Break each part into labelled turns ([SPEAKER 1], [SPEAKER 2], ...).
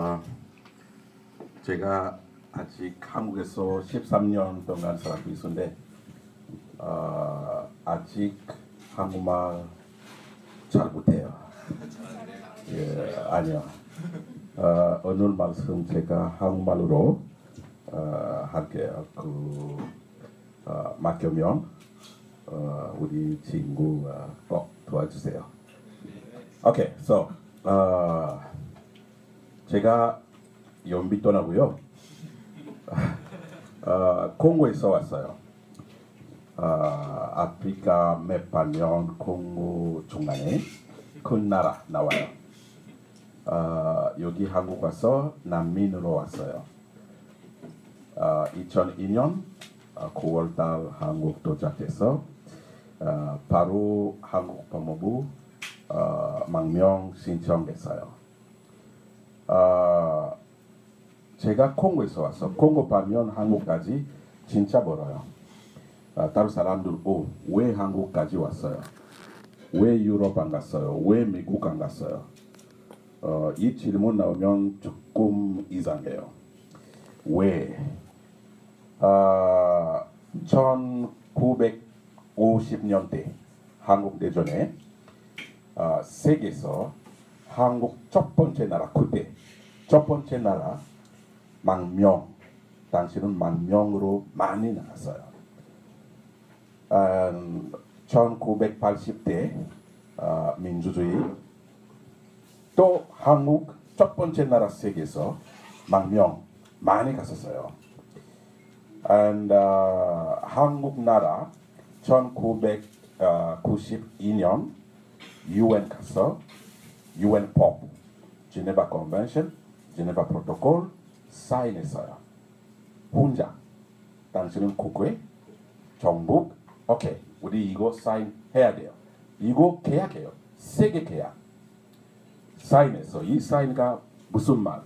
[SPEAKER 1] 어, 제가 아직 한국에서 13년 동안 살고 있는데 어, 아직 한국말 잘 못해요. 예, 아니요. 어, 오늘 말씀 제가 한국말로 어, 할게요. 그 어, 맡겨면 어, 우리 친구 어, 꼭 도와주세요. 오케이, so 어, 제가 연비 떠나고요. 어, 콩고에서 왔어요. 어, 아프리카 몇반년 콩고 중간에 큰 나라 나와요. 어, 여기 한국 와서 난민으로 왔어요. 어, 2002년 9월달 한국 도착해서 어, 바로 한국 법무부 어, 망명 신청했어요. 어, 제가 콩고에서 왔어. 콩고 반면 한국까지 진짜 멀어요. 어, 다른 사람들 오, 왜 한국까지 왔어요? 왜 유럽 안 갔어요? 왜 미국 안 갔어요? 어, 이 질문 나오면 조금 이상해요. 왜? 아, 1950년대 한국 대전에 아, 세계에서 한국 첫 번째 나라 그때 첫 번째 나라 망명 당시는 망명으로 많이 나갔어요. 아, 1980대 아, 민주주의 또 한국 첫 번째 나라 세계에서 망명 많이 갔었어요. and uh, 한국 나라 1992년 UN 가서 UN 법 지네바 컨벤션 지네바 프로토콜 사인했어요. 혼자 당신은 국회 정부 오케이 우리 이거 사인해야 돼요. 이거 계약해요. 세계 계약 사인해서 이 사인가 무슨 말?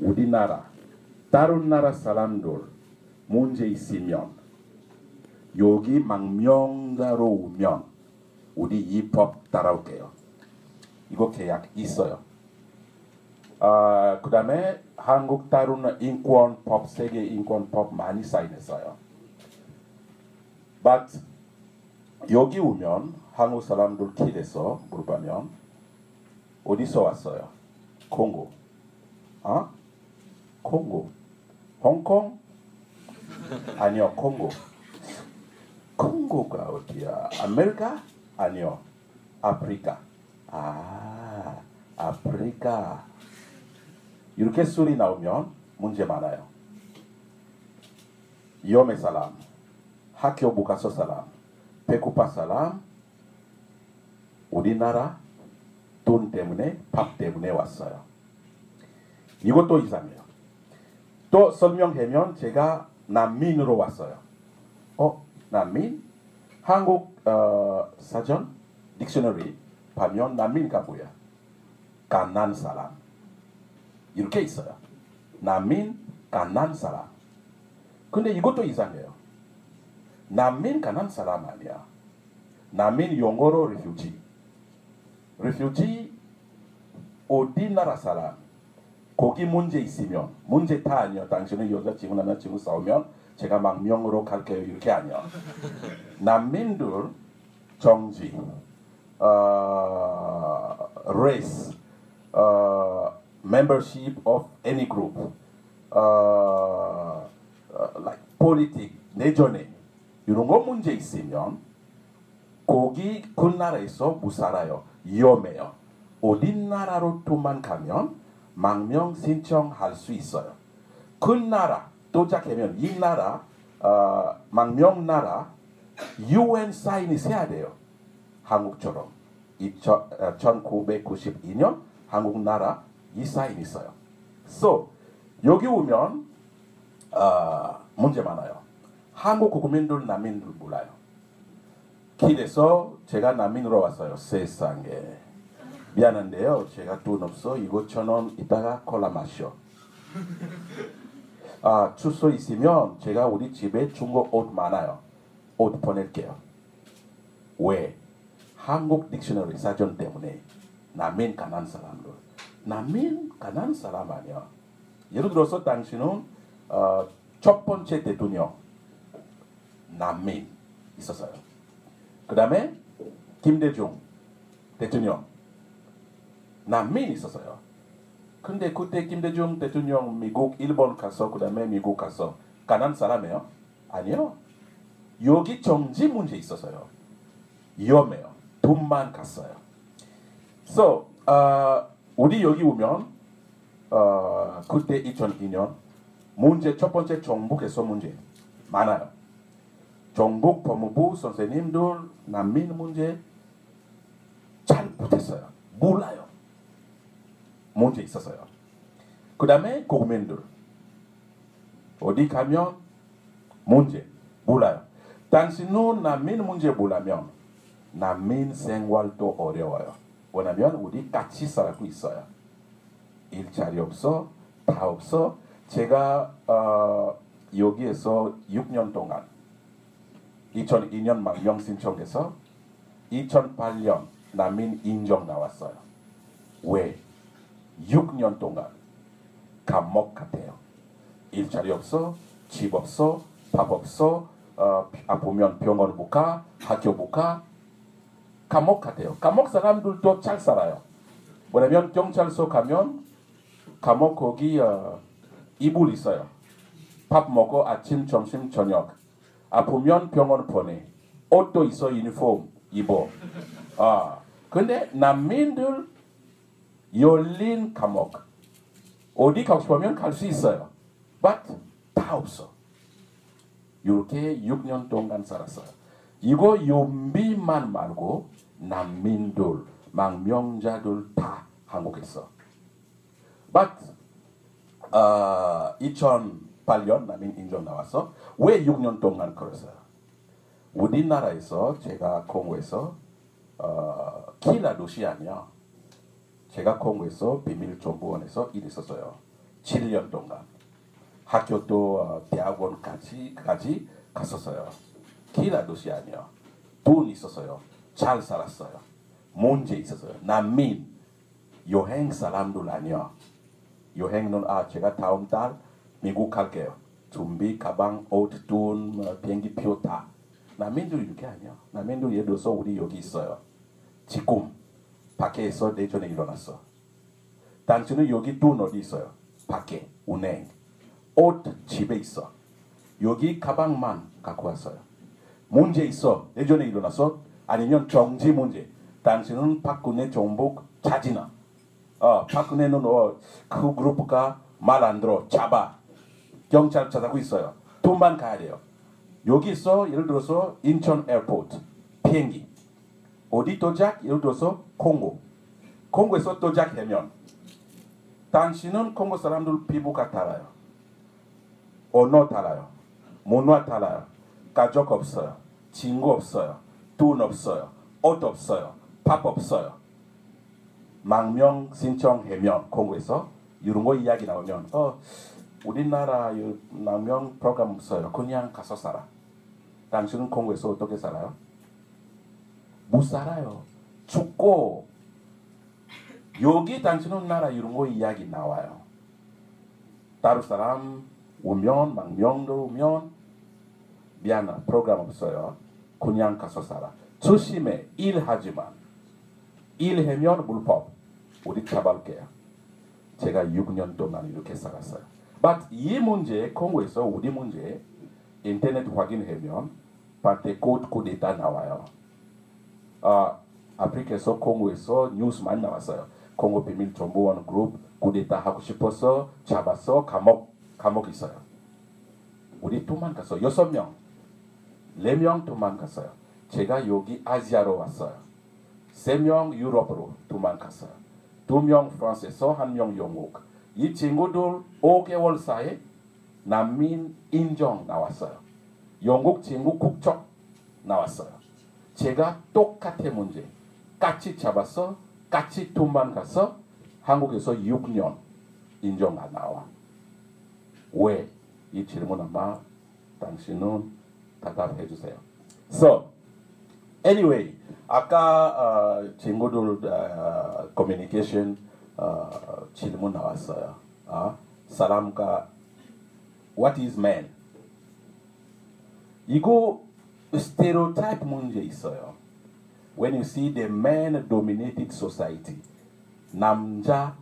[SPEAKER 1] 우리나라 다른 나라 사람들 문제 있으면 여기 망명가로 오면 우리 이 법 따라올게요. 이거 계약 있어요. 아, 그 다음에 한국 다루는 인권법, 세계 인권법 많이 사인했어요. But 여기 오면 한국 사람들 길에서 물어보면 어디서 왔어요? 콩고. 어? 콩고. 홍콩? 아니요, 콩고. 콩고가 어디야? 아메리카? 아니요, 아프리카. 아, 아프리카. 이렇게 소리 나오면 문제 많아요. 위험의 사람, 학교 못 가서 사람, 배고파 사람, 우리나라 돈 때문에 밥 때문에 왔어요. 이것도 이상해요. 또 설명하면 제가 난민으로 왔어요. 어, 난민? 한국 어, 사전 딕셔너리 보면 난민가 뭐야? 가난 사람. 이렇게 있어요. 난민, 가난 사람. 근데 이것도 이상해요. 난민, 가난 사람 아니야. 난민 영어로 refugee. 어디 나라 사람? 거기 문제 있으면 문제 다 아니요. 당신은 여자친구 남자친구 싸우면 제가 막 명으로 갈게요. 이렇게 아니요. 난민들 정지, 어, race, 어, membership of any group, 어, like politics, 내전에 이런 거 문제 있으면 거기 그 나라에서 못 살아요. 위험해요. 어디 나라로 도망가면 망명 신청할 수 있어요. 그 나라 도착하면 이 나라 어, 망명 나라 UN 사인이 세야 돼요. 한국처럼 1992년 한국 나라 이 사인 있어요. So 여기 오면 어, 문제 많아요. 한국 국민들 난민들 몰라요. 길에서 제가 난민으로 왔어요. 세상에. 미안한데요. 제가 돈 없어. 이거 천원 이따가 콜라 마셔. 아, 주소 있으면 제가 우리 집에 중고 옷 많아요. 옷 보낼게요. 왜? 한국 딕셔너리 사전 때문에 남인 가난 사람들 난민 가난 사람 아니야. 예를 들어서 당신은 어, 첫 번째 대통령 난민 있었어요. 그 다음에 김대중 대통령 난민 있었어요. 근데 그때 김대중 대통령 미국 일본 가서 그 다음에 미국 가서 가난 사람이에요? 아니요. 여기 정지 문제 있었어요. 위험해요. 돈만 갔어요. So 어, 우리 여기 오면 어, 그때 2002년 문제 첫 번째 정북에서 문제 많아요. 정북 법무부 선생님들 난민 문제 잘 못했어요. 몰라요. 문제 있었어요. 그 다음에 국민들 어디 가면 문제 몰라요. 당신은 난민 문제 몰라면 난민 생활도 어려워요. 왜냐면 우리 같이 살고 있어요. 일자리 없어, 다 없어. 제가 어, 여기에서 6년 동안 2002년 망명 신청해서 2008년 난민 인정 나왔어요. 왜? 6년 동안 감옥 같아요. 일자리 없어, 집 없어, 밥 없어, 어, 아프면 병원 못 가, 학교 못 가, 감옥 같아요. 감옥 사람들도 잘 살아요. 뭐냐면 경찰서 가면 감옥 거기 어, 이불 있어요. 밥 먹고 아침, 점심, 저녁. 아프면 병원 보내. 옷도 있어 유니폼 입어. 아 근데 난민들 열린 감옥 어디 가고 싶으면 갈 수 있어요. but 다 없어. 이렇게 6년 동안 살았어요. 이거 용비만 말고 난민들, 망명자들 다 한국에서. but 어, 2008년 난민 인정 나와서 왜 6년 동안 그랬어요? 우리나라에서 제가 공고에서 어, 키라 루시아냐 제가 공고에서 비밀정보원에서 일했었어요. 7년 동안 학교도 어, 대학원까지 까지 갔었어요. 키라 루시아냐 돈 있었어요. 잘 살았어요. 문제 있었어요. 난민 여행 사람들 아니야. 여행은 아 제가 다음 달 미국 갈게요. 준비 가방, 옷, 돈, 뭐, 비행기 표 다. 남인들 이렇게 아니야. 남인들 예를 들어서 우리 여기 있어요. 지금 밖에서 내전에 일어났어. 당신은 여기 돈 어디 있어요? 밖에 은행. 옷 집에 있어. 여기 가방만 갖고 왔어요. 문제 있어. 내전에 일어났어. 아니면 정지 문제. 당신은 박근혜 정복 자지나. 어, 박근혜는 어, 그 그룹가 말안 들어 잡아 경찰 찾아고 있어요. 돈만 가야 돼요. 여기 있어 예를 들어서 인천 에어포트 비행기 어디 도착 예를 들어서 콩고 콩고에서 도착하면 당신은 콩고 사람들 피부가 달라요. 언어 달라요. 문화 달라요. 가족 없어요. 친구 없어요. 돈 없어요. 옷 없어요. 밥 없어요. 망명 신청하면 콩고에서 이런 거 이야기 나오면 어 우리나라 이 망명 프로그램 없어요. 그냥 가서 살아. 당신은 콩고에서 어떻게 살아요? 못 살아요. 죽고 여기 당신은 나라 이런 거 이야기 나와요. 다른 사람 오면 망명도 오면 미안하 프로그램 없어요. 그냥 가서 살아. 조심해 일하지만 일하면 불법 우리 잡을게요. 제가 6년 동안 이렇게 살았어요. but 이 문제 콩고에서 우리 문제 인터넷 확인하면 parte 곧 쿠데타 나와요. 아, 아프리카에서 콩고에서 뉴스 많이 나왔어요. 콩고 비밀 정보원 그룹 쿠데타 하고 싶어서 잡았어 감옥 감옥 있어요. 우리 도망갔어 여섯 명, 네명 도망갔어요. 제가 여기 아시아로 왔어요. 세명 유럽으로 도망갔어요. 두명 프랑스에서 한명 영국. 이 친구들 5개월 사이에 난민 인정 나왔어요. 영국 친구 국적 나왔어요. 제가 똑같은 문제 같이 잡았어 같이 도망가서 한국에서 6년 인정 안 나와. 왜? 이 질문 아마 당신은 대답해 주세요. So, anyway, 아까 어, 친구들 어, 커뮤니케이션 어, 질문 나왔어요. 어? 사람과 What is man? 이거 스테레오타입 문제 있어요. When you see the man-dominated society, 남자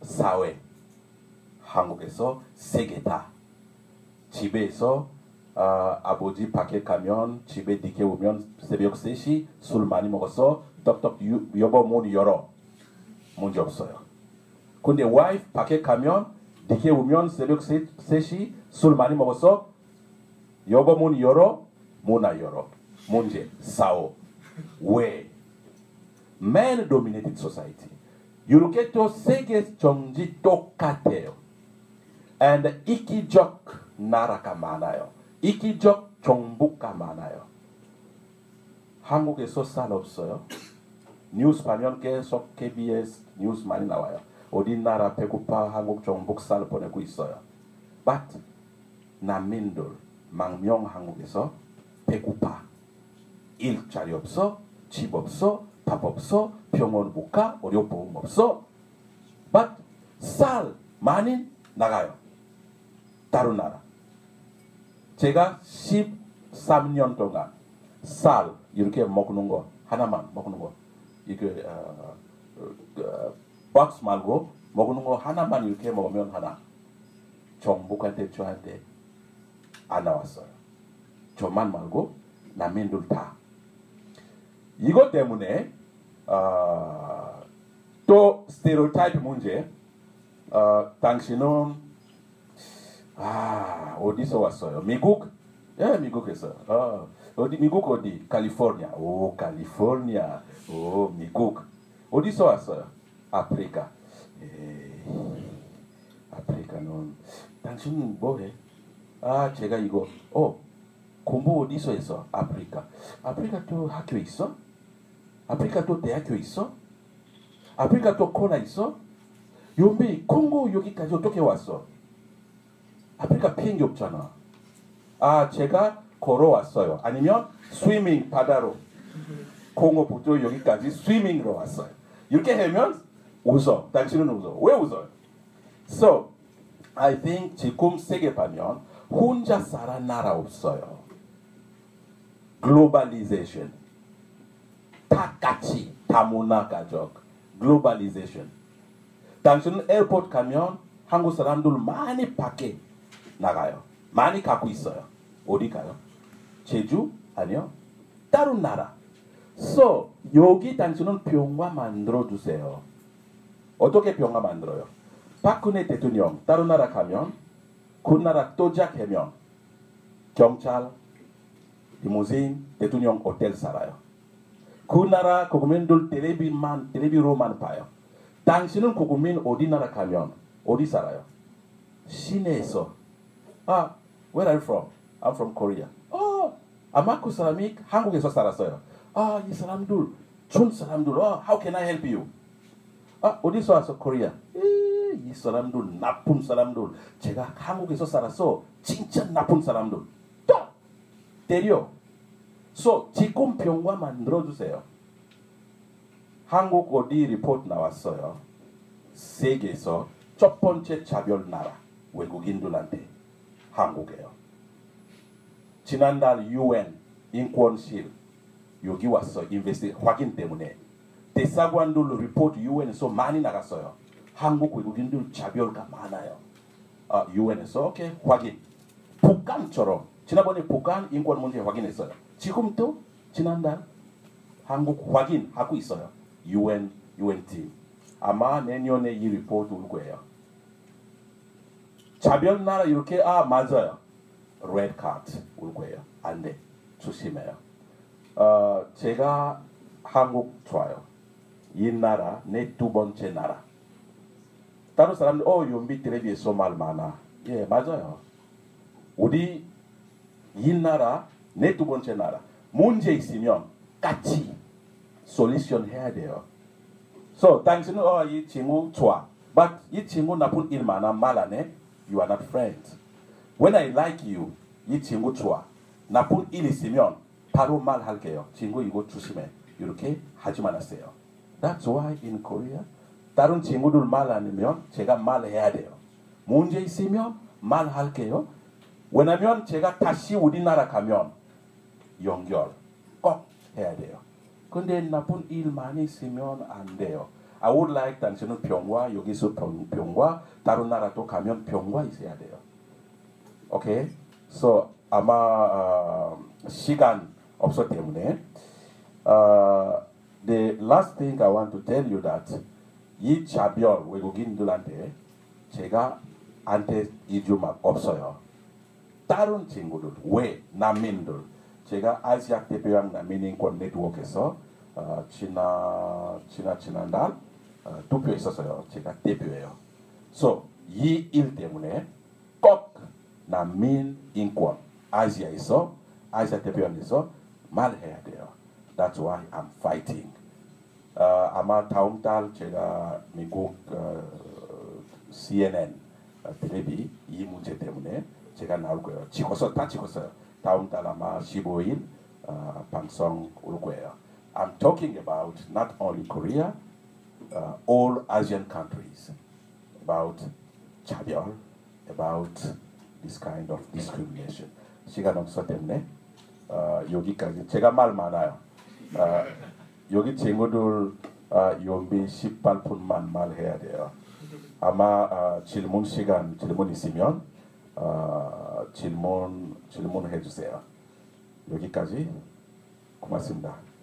[SPEAKER 1] 사회, 한국에서 세계 다 집에서 아, 아버지 밖에 가면 집에 늦게 오면 새벽 3시 술 많이 먹어서 떡떡 유- 여보 문 열어 문제 없어요. 근데 와이프 밖에 가면 늦게 오면 새벽 3시 술 많이 먹어서 여보 문 열어 문안 열어 문제 싸워 왜 man dominated society 이렇게 또 세계 정지 똑같아요. and 이기적 나라가 많아요. 이기적 정부가 많아요. 한국에서 쌀 없어요. 뉴스 보면 계속 KBS 뉴스 많이 나와요. 어디 나라 배고파 한국 쌀 보내고 있어요. But 난민들 망명 한국에서 배고파 일자리 없어 집 없어 밥 없어 병원 못 가 의료보험 없어 but 쌀 많이 나가요 다른 나라 제가 13년 동안 쌀 이렇게 먹는 거 하나만 먹는 거 이게 어, 어, 박스 말고 먹는 거 하나만 이렇게 먹으면 하나. 정부한테 저한테 안 나왔어요. 저만 말고 난민들 다. 이것 때문에 어, 또 스테레오타입 문제 어, 당신은 아 어디서 왔어요? 미국? 예 미국에서 어, 어디 미국 어디? 캘리포니아 오 캘리포니아 오 미국 어디서 왔어요? 아프리카 에이, 아프리카는 당신 뭐해? 아 제가 이거 어 공부 어디서 했어? 아프리카 아프리카 또 학교 있어? 아프리카 또 대학교 있어? 아프리카 또 코나 있어? 요미 콩고 여기까지 어떻게 왔어? 아프리카 비행기 없잖아. 아 제가 걸어왔어요. 아니면 스위밍 바다로 콩고부터 여기까지 스위밍으로 왔어요. 이렇게 하면 웃어. 당신은 웃어. 왜 웃어요? So I think 지금 세계 보면 혼자 살아 나라 없어요. 글로벌리제이션 다 같이 다문화 가족 글로벌리제이션 당신은 에어포트 가면 한국 사람들 많이 밖에 나가요 많이 갖고 있어요 어디 가요? 제주? 아니요 다른 나라 so 여기 당신은 병원 만들어 주세요 어떻게 병원 만들어요? 박근혜 대통령 다른 나라 가면 그 나라 도착하면 경찰 리무진 대통령 호텔 살아요 그 나라 국민들 텔레비만 텔레비로만 봐요. 당신은 국민 어디 나라 가면 어디 살아요? 시내에서. 아, where are you from? I'm from Korea. 어, 아마 그 사람이 한국에서 살았어요. 아, 이 사람들 준 사람들. 어, how can I help you? 아, 어디서 왔어? 코리아. 에, 이 사람들 나쁜 사람들. 제가 한국에서 살았어. 진짜 나쁜 사람들. 또 때려. So, 지금 병원 만들어주세요. 한국 어디 리포트 나왔어요. 세계에서 첫 번째 차별 나라 외국인들한테 한국이에요. 지난달 UN 인권실 여기 왔어 인베스티 확인 때문에 대사관들 리포트 UN에서 많이 나갔어요. 한국 외국인들 차별가 많아요. 아, UN에서 오케이 확인. 북한처럼 지난번에 북한 인권 문제 확인했어요. 지금도 지난달 한국 확인하고 있어요. UN UN 팀 아마 내년에 이 리포트 올 거예요. 차별 나라 이렇게 아 맞아요. 레드 카드 올 거예요. 안 돼. 조심해요. 어, 제가 한국 좋아요. 이 나라 내 두 번째 나라. 다른 사람들 어 연비 텔레비에서 말 많아. 예 맞아요. 우리 이 나라 내 두 번째 나라 문제 있으면 같이 솔루션 해야 돼요. So 당신은 어이 친구 좋아. But 이 친구 나쁜 일 많아 말 안 해. You are not friends. When I like you 이 친구 좋아. 나쁜 일 있으면 바로 말할게요. 친구 이거 조심해. 이렇게 하지 말았어요. That's why in Korea 다른 친구들 말 아니면 제가 말해야 돼요. 문제 있으면 말할게요. 왜냐면 제가 다시 우리나라 가면 연결 꼭 해야 돼요. 근데 나쁜 일 많이 있으면 안 돼요. I would like 당신은 병과 여기서 병, 병과 다른 나라도 가면 병과 있어야 돼요. 오케이? So 아마 어, 시간 없어 때문에 어, the last thing I want to tell you that 이 자별 외국인들한테 제가 한테 이주막 없어요. 다른 친구들 왜 난민들 제가 아시아 대표양 난민인권 네트워크에서 어, 지나 지나 지난달 어, 투표했었어요. 제가 대표예요. So 이 일 때문에 꼭 난민 인권 아시아에서 아시아 대표양에서 말해야 돼요. That's why I'm fighting. 어, 아마 다음 달 제가 미국 어, CNN 어, 텔레비 이 문제 때문에 제가 나올 거예요. 찍었어 다 찍었어요. 다음 달 아마 15일 어, 방송 올 거예요. I'm talking about not only Korea, uh, all Asian countries about 차별, about this kind of discrimination. 시간 없어 때문에 어, 여기까지 제가 말 많아요. 어, 여기 친구들 어, 연비 18분만 말해야 돼요. 아마 어, 질문 시간 질문 있으면 어, 질문 질문해 주세요. 여기까지 고맙습니다.